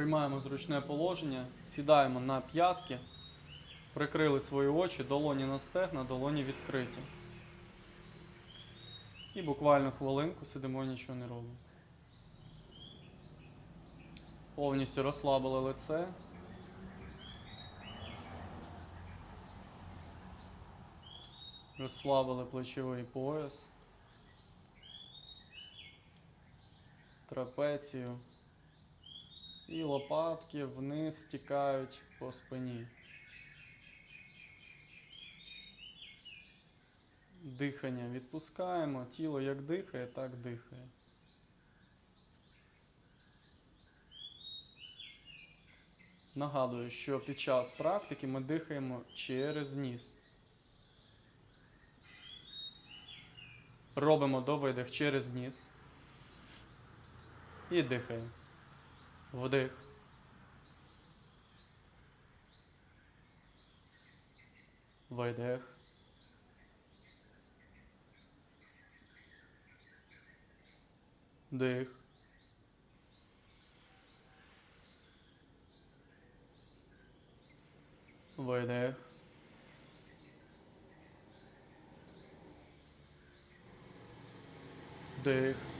Приймаємо зручне положення, сідаємо на п'ятки, прикрили свої очі, долоні на стегна, долоні відкриті. І буквально хвилинку сидимо, нічого не робимо. Повністю розслабили лице. Розслабили плечовий пояс. Трапецію. І лопатки вниз стікають по спині. Дихання відпускаємо, тіло як дихає, так дихає. Нагадую, що під час практики ми дихаємо через ніс. Робимо довидих через ніс. І дихаємо. Вдих. Видих. Дих. Видих. Вдих.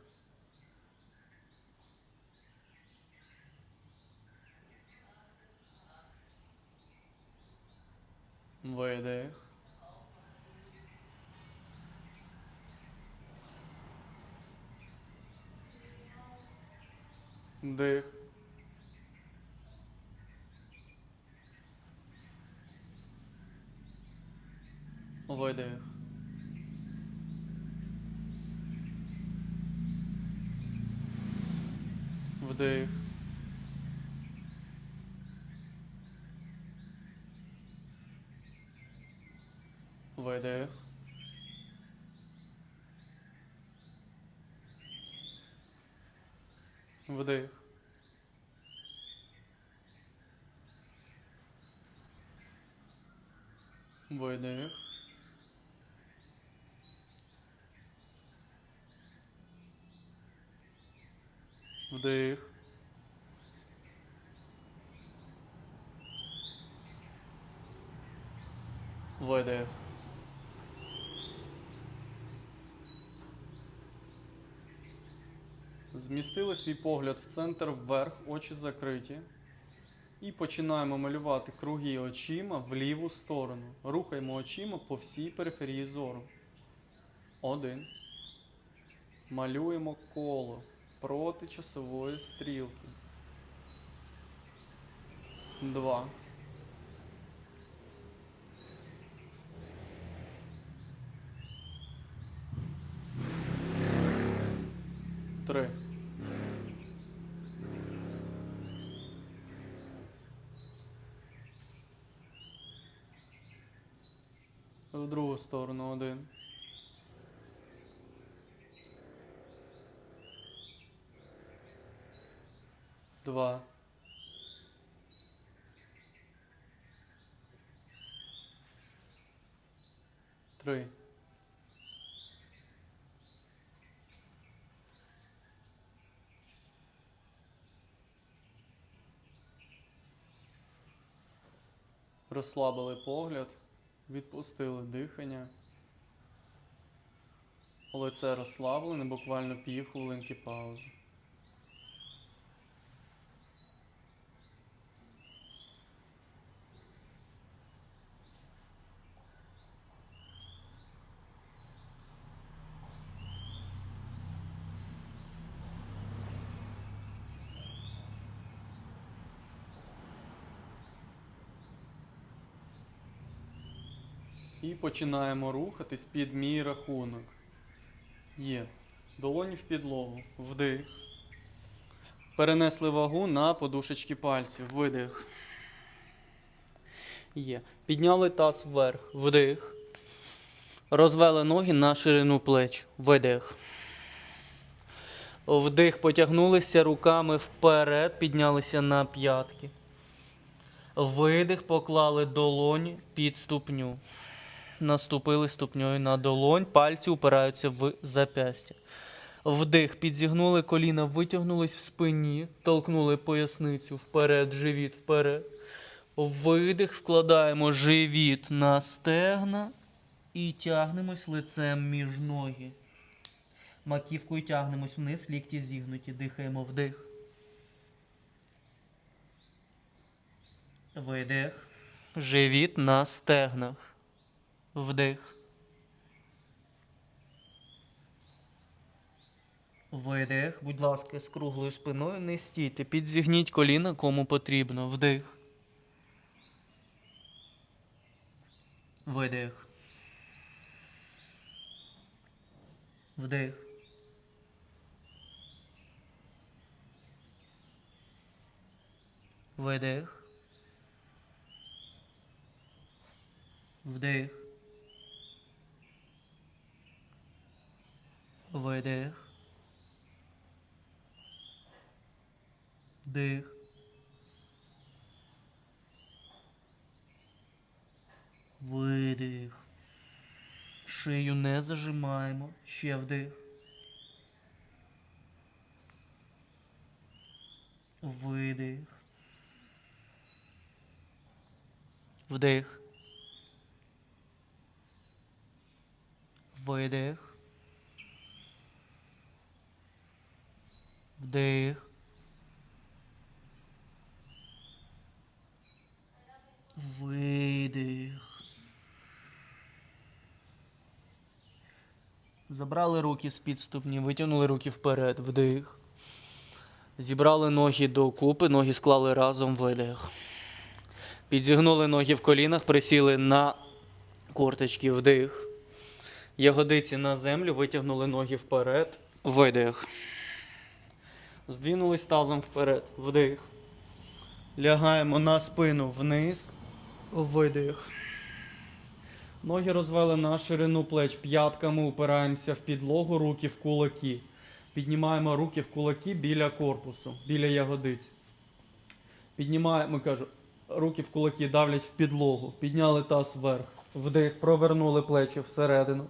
Видих. Вдих. Видих. Вдих. Видих. Вдих. Видих. Вдих. Видих. Змістили свій погляд в центр вверх, очі закриті. І починаємо малювати круги очима в ліву сторону. Рухаємо очима по всій периферії зору. Один. Малюємо коло проти часової стрілки. Два. Три. В другу сторону один. Два. Три. Розслабили погляд, відпустили дихання. Лице розслаблене, буквально пів хвилинки паузи. І починаємо рухатись під мій рахунок. Є. Долоні в підлогу. Вдих. Перенесли вагу на подушечки пальців. Видих. Є. Підняли таз вверх. Вдих. Розвели ноги на ширину плеч. Видих. Вдих. Потягнулися руками вперед, піднялися на п'ятки. Видих, поклали долоні під ступню. Наступили ступньою на долонь, пальці упираються в запястя. Вдих, підзігнули коліна, витягнулись в спині, толкнули поясницю вперед, живіт вперед. Видих, вкладаємо живіт на стегна і тягнемось лицем між ноги. Маківкою тягнемось вниз, лікті зігнуті, дихаємо вдих. Видих. Живіт на стегнах. Вдих. Видих. Будь ласка, з круглою спиною не стійте. Підзігніть коліна, кому потрібно. Вдих. Видих. Вдих. Видих. Вдих. Видих. Вдих. Видих. Шию не зажимаємо. Ще вдих. Видих. Вдих. Видих. Вдих. Видих. Забрали руки з підступні, витягнули руки вперед, вдих. Зібрали ноги докупи, ноги склали разом, видих. Підзігнули ноги в колінах, присіли на корточки, вдих. Ягодиці на землю, витягнули ноги вперед, видих. Здвинулись тазом вперед, вдих. Лягаємо на спину вниз, видих. Ноги розвели на ширину плеч, п'ятками упираємося в підлогу, руки в кулаки. Піднімаємо руки в кулаки біля корпусу, біля ягодиць. Піднімаємо, кажу, руки в кулаки давлять в підлогу. Підняли таз вверх. Вдих, провернули плечі всередину.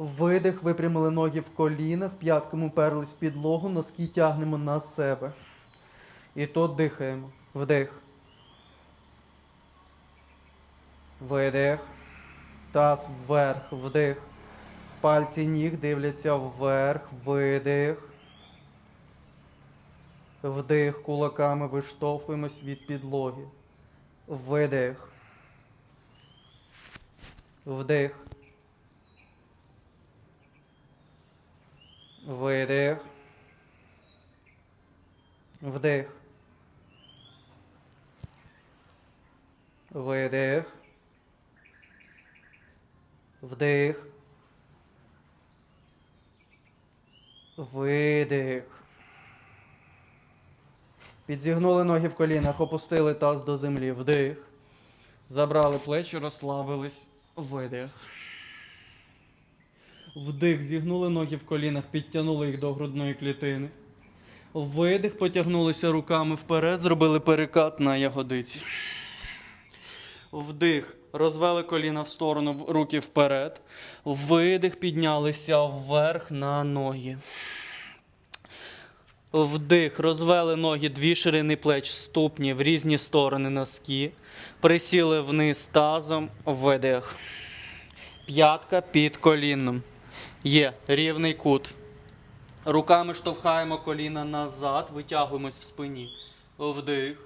Видих, випрямили ноги в колінах, п'ятками уперлись в підлогу, носки тягнемо на себе. І тут дихаємо. Вдих. Видих. Таз вверх, вдих. Пальці ніг дивляться вверх, видих. Вдих кулаками виштовхуємось від підлоги. Видих. Вдих. Видих. Вдих. Видих. Вдих. Видих. Підзігнули ноги в колінах, опустили таз до землі. Вдих. Забрали плечі, розслабились. Видих. Вдих, зігнули ноги в колінах, підтягнули їх до грудної клітини. Видих, потягнулися руками вперед, зробили перекат на ягодиці. Вдих, розвели коліна в сторону, руки вперед. Видих, піднялися вверх на ноги. Вдих, розвели ноги, дві ширини плеч, ступні в різні сторони носки. Присіли вниз тазом, видих. П'ятка під коліном. Є рівний кут. Руками штовхаємо коліна назад, витягуємось в спині. Вдих.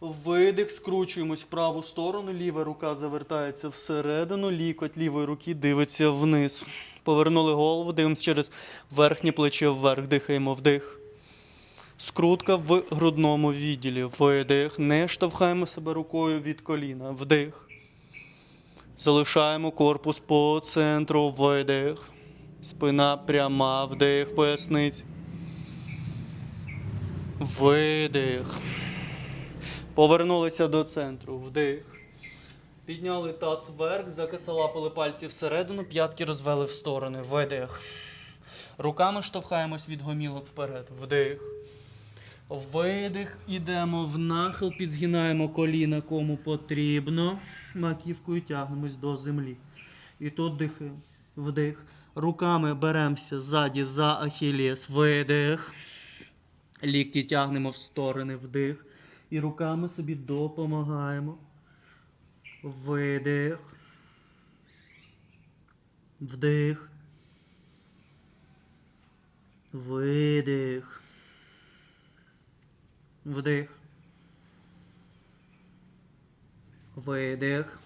Видих, скручуємось в праву сторону, ліва рука завертається всередину, лікоть лівої руки дивиться вниз. Повернули голову, дивимося через верхнє плече вверх, дихаємо вдих. Скрутка в грудному відділі. Видих. Не штовхаємо себе рукою від коліна. Вдих. Залишаємо корпус по центру. Видих. Спина пряма, вдих, поясниць. Видих. Повернулися до центру. Вдих. Підняли таз вверх, закисалапили пальці всередину, п'ятки розвели в сторони. Видих. Руками штовхаємось від гомілок вперед. Вдих. Видих. Ідемо в нахил, підзгинаємо коліна кому потрібно. Маківкою тягнемось до землі. І тут дихаємо. Вдих. Руками беремося ззаді за ахілес. Видих. Лікті тягнемо в сторони. Вдих. І руками собі допомагаємо. Видих. Вдих. Видих. Вдих. Видих.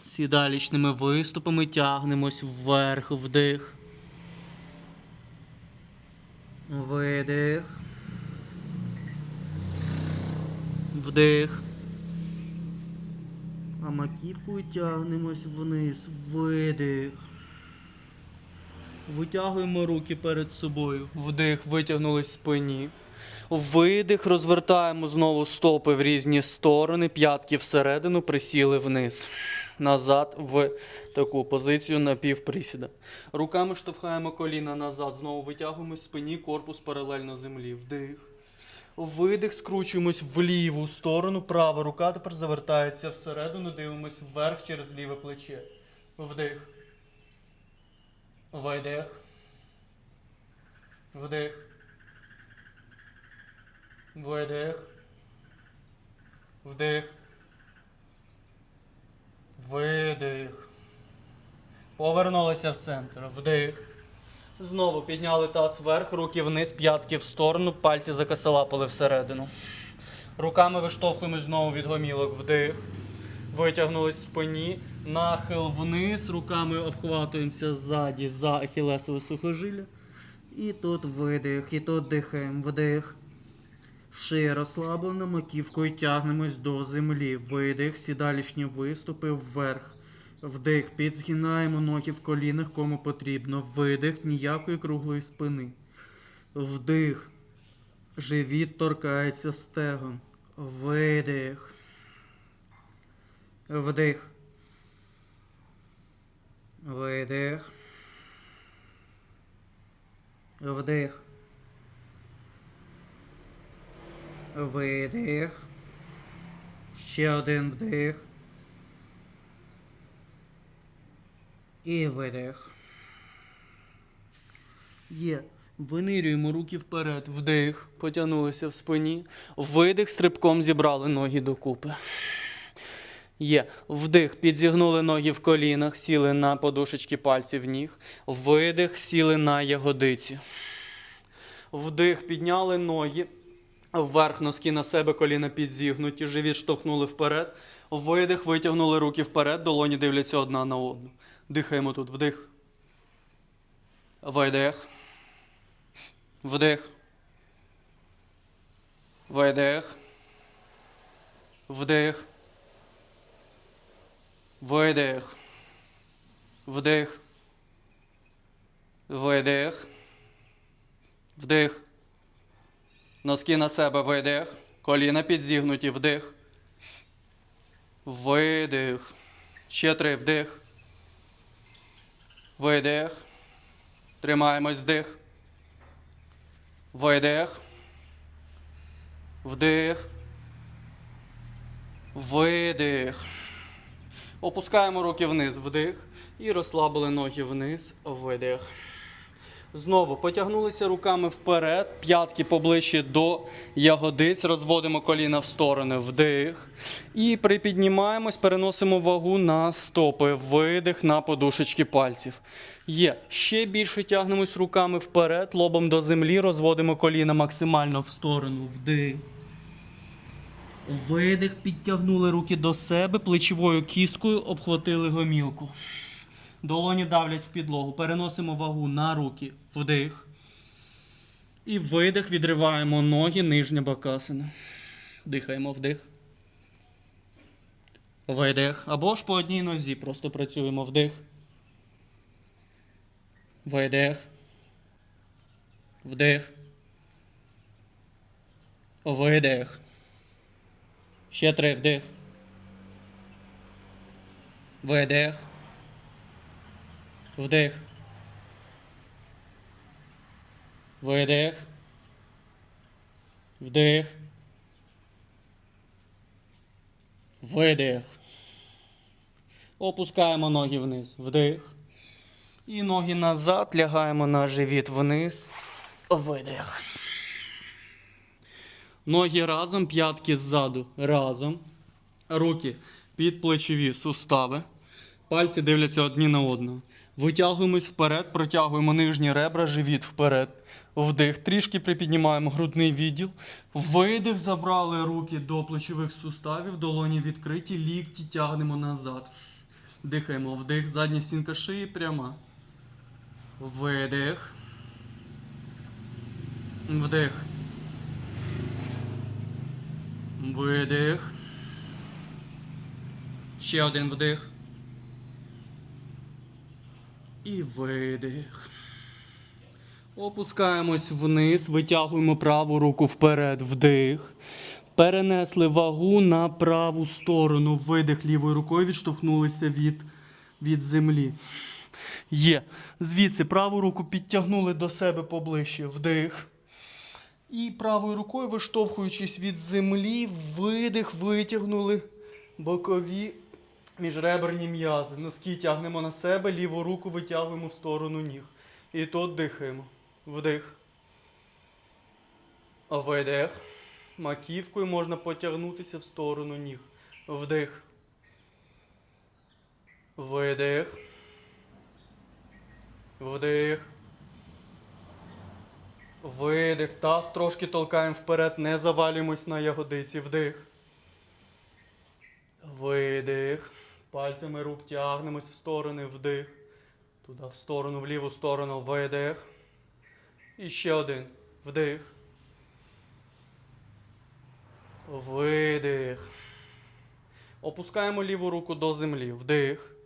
Сідалічними виступами тягнемось вверх, вдих. Видих. Вдих. А маківкою тягнемось вниз. Видих. Витягуємо руки перед собою. Вдих, витягнулись спині. Видих, розвертаємо знову стопи в різні сторони, п'ятки всередину, присіли вниз. Назад в таку позицію напівприсіда. Руками штовхаємо коліна назад, знову витягуємо спині, корпус паралельно землі. Вдих. Видих, скручуємось в ліву сторону, права рука тепер завертається всередину, дивимось вверх через ліве плече. Вдих. Видих. Вдих. Видих. Вдих. Видих. Повернулися в центр. Вдих. Знову підняли таз вверх, руки вниз, п'ятки в сторону, пальці закасалапали всередину. Руками виштовхуємось знову від гомілок. Вдих. Витягнулись в спині. Нахил вниз. Руками обхватуємося ззаді за ахілесове сухожилля. І тут видих, і тут дихаємо. Вдих. Шия розслаблена, маківкою тягнемось до землі. Видих, сідалічні виступи вверх. Вдих, підзгинаємо ноги в колінах, кому потрібно. Видих, ніякої круглої спини. Вдих. Живіт торкається стегон. Видих. Вдих. Видих. Вдих. Видих. Ще один вдих. І видих. Є. Винирюємо руки вперед. Вдих. Потягнулися в спині. Видих. Стрибком зібрали ноги докупи. Є. Вдих. Підзігнули ноги в колінах, сіли на подушечки пальців ніг. Видих, сіли на ягодиці. Вдих, підняли ноги. Вверх носки на себе, коліна підзігнуті, живіт штовхнули вперед. Видих, витягнули руки вперед, долоні дивляться одна на одну. Дихаємо тут. Вдих. Видих. Вдих. Видих. Вдих. Видих. Вдих. Видих. Вдих. Носки на себе видих. Коліна підзігнуті. Вдих. Видих. Ще три. Вдих. Видих. Тримаємось вдих. Видих. Вдих. Видих. Опускаємо руки вниз, вдих. І розслабили ноги вниз, видих. Знову потягнулися руками вперед, п'ятки поближче до ягодиць, розводимо коліна в сторони, вдих. І припіднімаємось, переносимо вагу на стопи, видих на подушечки пальців. Є. Ще більше тягнемось руками вперед, лобом до землі, розводимо коліна максимально в сторону, вдих. Видих, підтягнули руки до себе, плечовою кісткою обхватили гомілку. Долоні давлять в підлогу. Переносимо вагу на руки. Вдих. І видих, відриваємо ноги, нижня бакасина. Дихаємо вдих. Видих. Або ж по одній нозі. Просто працюємо вдих. Видих. Вдих. Видих. Ще три вдих. Видих. Вдих. Видих. Вдих. Видих. Опускаємо ноги вниз. Вдих. І ноги назад. Лягаємо на живіт вниз. Видих. Ноги разом, п'ятки ззаду. Разом. Руки під плечові сустави. Пальці дивляться одні на одного. Витягуємось вперед, протягуємо нижні ребра, живіт вперед. Вдих. Трішки припіднімаємо грудний відділ. Видих, забрали руки до плечових суставів, долоні відкриті, лікті тягнемо назад. Дихаємо. Вдих, задня стінка шиї пряма. Видих. Вдих. Видих. Ще один вдих. І видих. Опускаємось вниз, витягуємо праву руку вперед, вдих. Перенесли вагу на праву сторону. Видих лівою рукою, відштовхнулися від, від землі. Є. Звідси праву руку підтягнули до себе поближче. Вдих. І правою рукою, виштовхуючись від землі, видих, витягнули бокові міжреберні м'язи. Носки тягнемо на себе, ліву руку витягуємо в сторону ніг. І тут дихаємо. Вдих. Видих. Маківкою можна потягнутися в сторону ніг. Вдих. Видих. Вдих. Видих. Таз трошки толкаємо вперед, не завалюємось на ягодиці. Вдих. Видих. Пальцями рук тягнемось в сторони. Вдих. Туди в сторону, в ліву сторону. Видих. І ще один. Вдих. Видих. Опускаємо ліву руку до землі. Вдих.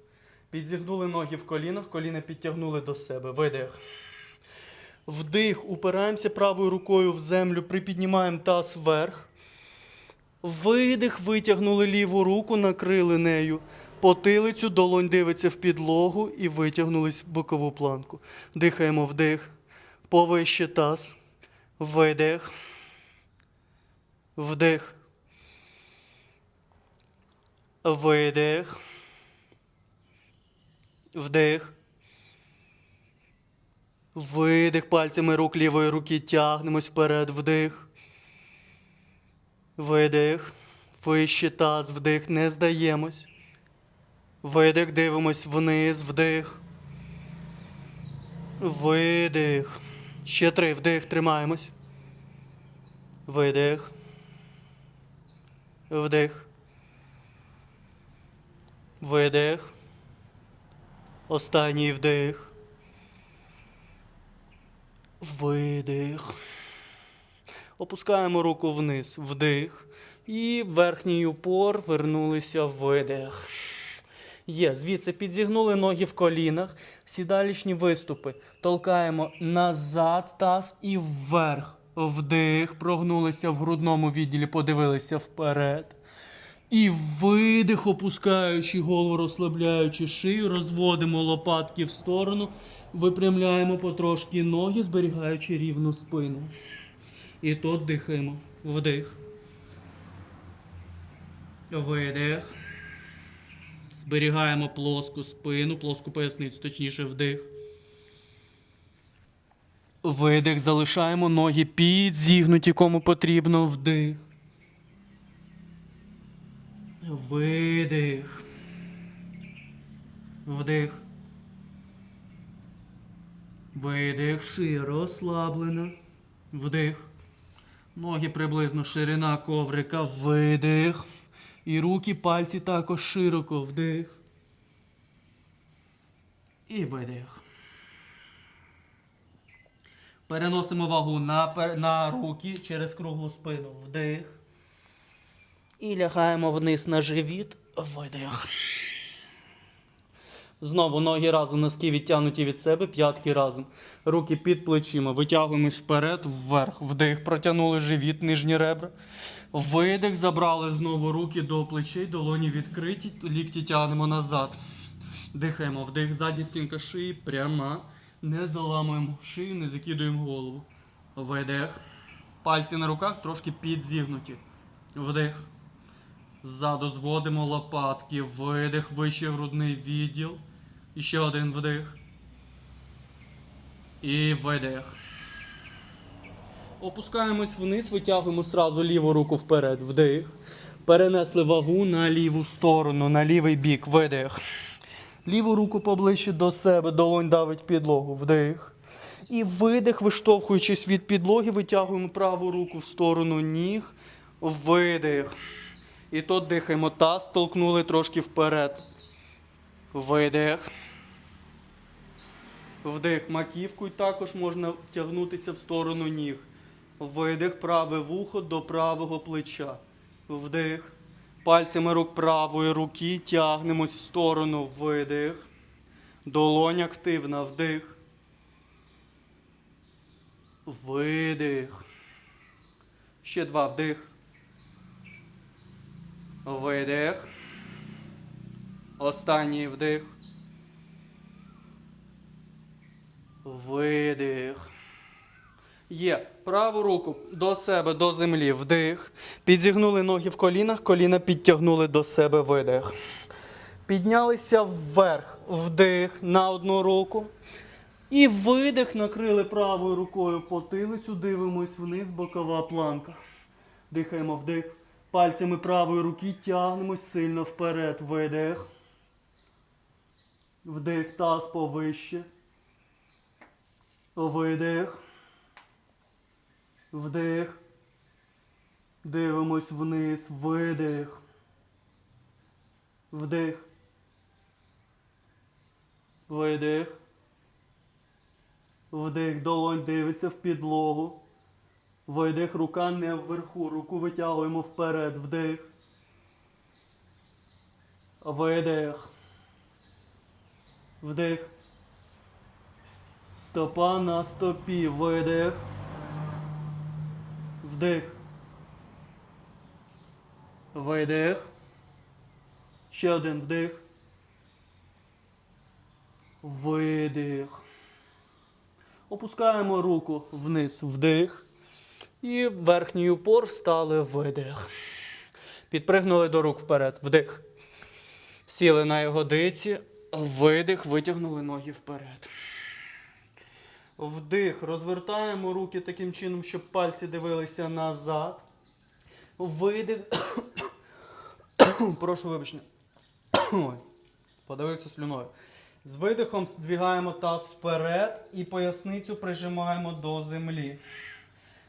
Підзігнули ноги в колінах, коліна підтягнули до себе. Видих. Вдих. Упираємося правою рукою в землю, припіднімаємо таз вверх. Видих, витягнули ліву руку, накрили нею потилицю, долонь дивиться в підлогу і витягнулись в бокову планку. Дихаємо вдих, повище таз, видих, вдих, видих, вдих. Видих пальцями рук лівої руки тягнемось вперед, вдих. Видих. Вище таз, вдих, не здаємось. Видих, дивимось вниз, вдих. Видих. Ще три, вдих, тримаємось. Видих. Вдих. Видих. Останній вдих. Видих. Опускаємо руку вниз, вдих. І верхній упор вернулися в видих. Є, звідси підзігнули ноги в колінах, сідалічні виступи. Толкаємо назад таз і вверх. Вдих, прогнулися в грудному відділі, подивилися вперед. І видих, опускаючи голову, розслабляючи шию, розводимо лопатки в сторону, випрямляємо потрошки ноги, зберігаючи рівну спину. І тут дихаємо. Вдих. Видих. Зберігаємо плоску спину, плоску поясницю, точніше вдих. Видих. Залишаємо ноги підзігнуті, кому потрібно. Вдих. Видих. Вдих. Видих. Шия розслаблена. Вдих. Ноги приблизно ширина коврика. Видих. І руки, пальці також широко. Вдих. І видих. Переносимо вагу на, на руки через круглу спину. Вдих. І лягаємо вниз на живіт. Видих. Знову ноги разом, носки відтягнуті від себе, п'ятки разом. Руки під плечима. Витягуємось вперед, вверх. Вдих, протягнули живіт, нижні ребра. Видих, забрали знову руки до плечей, долоні відкриті, лікті тягнемо назад. Дихаємо, вдих, задня стінка шиї, пряма. Не заламуємо шию, не закидуємо голову. Видих. Пальці на руках трошки підзігнуті. Вдих. Ззаду зводимо лопатки, видих, вище грудний відділ. І ще один вдих. І видих. Опускаємось вниз, витягуємо сразу ліву руку вперед. Вдих. Перенесли вагу на ліву сторону, на лівий бік. Видих. Ліву руку поближче до себе, долонь давить підлогу. Вдих. І видих, виштовхуючись від підлоги, витягуємо праву руку в сторону ніг. Видих. І тут дихаємо. Таз толкнули трошки вперед. Видих. Вдих маківкою також можна тягнутися в сторону ніг. Видих, праве вухо до правого плеча. Вдих. Пальцями рук правої руки тягнемось в сторону. Видих. Долонь активна. Вдих. Видих. Ще два. Вдих. Видих. Останній вдих. Видих. Є. Праву руку до себе, до землі. Вдих. Підзігнули ноги в колінах, коліна підтягнули до себе видих. Піднялися вверх, вдих на одну руку. І видих накрили правою рукою потилицю, дивимось вниз, бокова планка. Дихаємо вдих. Пальцями правої руки тягнемось сильно вперед. Видих. Вдих, таз повище. Видих. Вдих. Дивимось вниз. Видих. Вдих. Видих. Вдих. Долонь дивиться в підлогу. Видих. Рука не вверху. Руку витягуємо вперед. Вдих. Видих. Вдих. Стопа на стопі. Видих. Вдих. Видих. Ще один вдих. Видих. Опускаємо руку вниз. Вдих. І верхній упор встали видих. Підпригнули до рук вперед. Вдих. Сіли на ягодиці. Видих. Витягнули ноги вперед. Вдих. Розвертаємо руки таким чином, щоб пальці дивилися назад. Видих. Прошу вибачення. Ой, подивився слюною. З видихом здвигаємо таз вперед і поясницю прижимаємо до землі.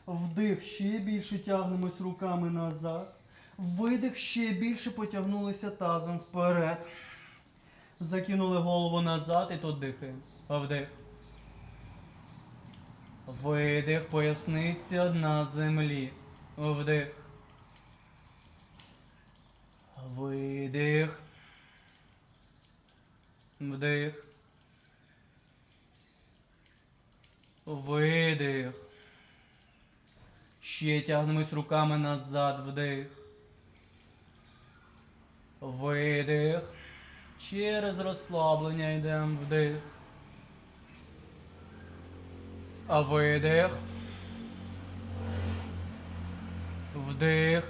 Вдих ще більше тягнемось руками назад. Видих ще більше потягнулися тазом вперед. Закинули голову назад і тут дихаємо. Вдих. Видих, поясниця на землі. Вдих. Видих. Вдих. Видих. Ще тягнемось руками назад. Вдих. Видих. Через розслаблення йдемо вдих. А видих. Вдих.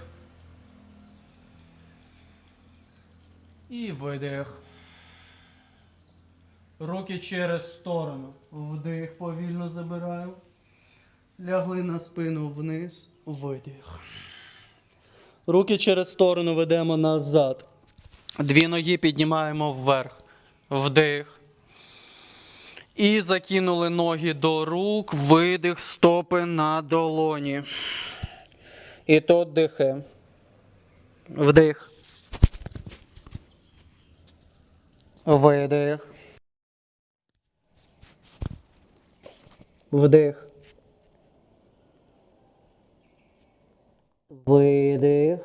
І видих. Руки через сторону. Вдих повільно забираємо. Лягли на спину вниз. Видих. Руки через сторону ведемо назад. Дві ноги піднімаємо вверх. Вдих. І закинули ноги до рук, видих, стопи на долоні. І тут дихаємо. Вдих. Видих. Вдих. Видих.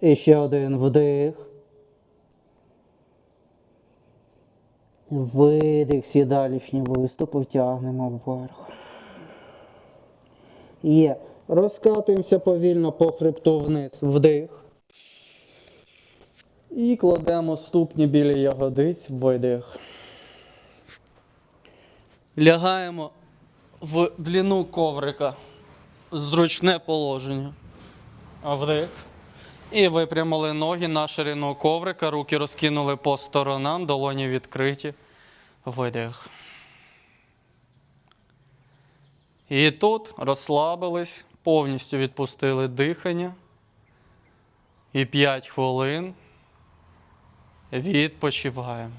І ще один вдих. Видих, сідалічні виступи тягнемо вверх. Є. Розкатуємося повільно по хребту вниз. Вдих. І кладемо ступні біля ягодиць, видих. Лягаємо в длину коврика. Зручне положення. Вдих. І випрямили ноги на ширину коврика, руки розкинули по сторонам, долоні відкриті. Видих. І тут розслабились, повністю відпустили дихання. І 5 хвилин відпочиваємо.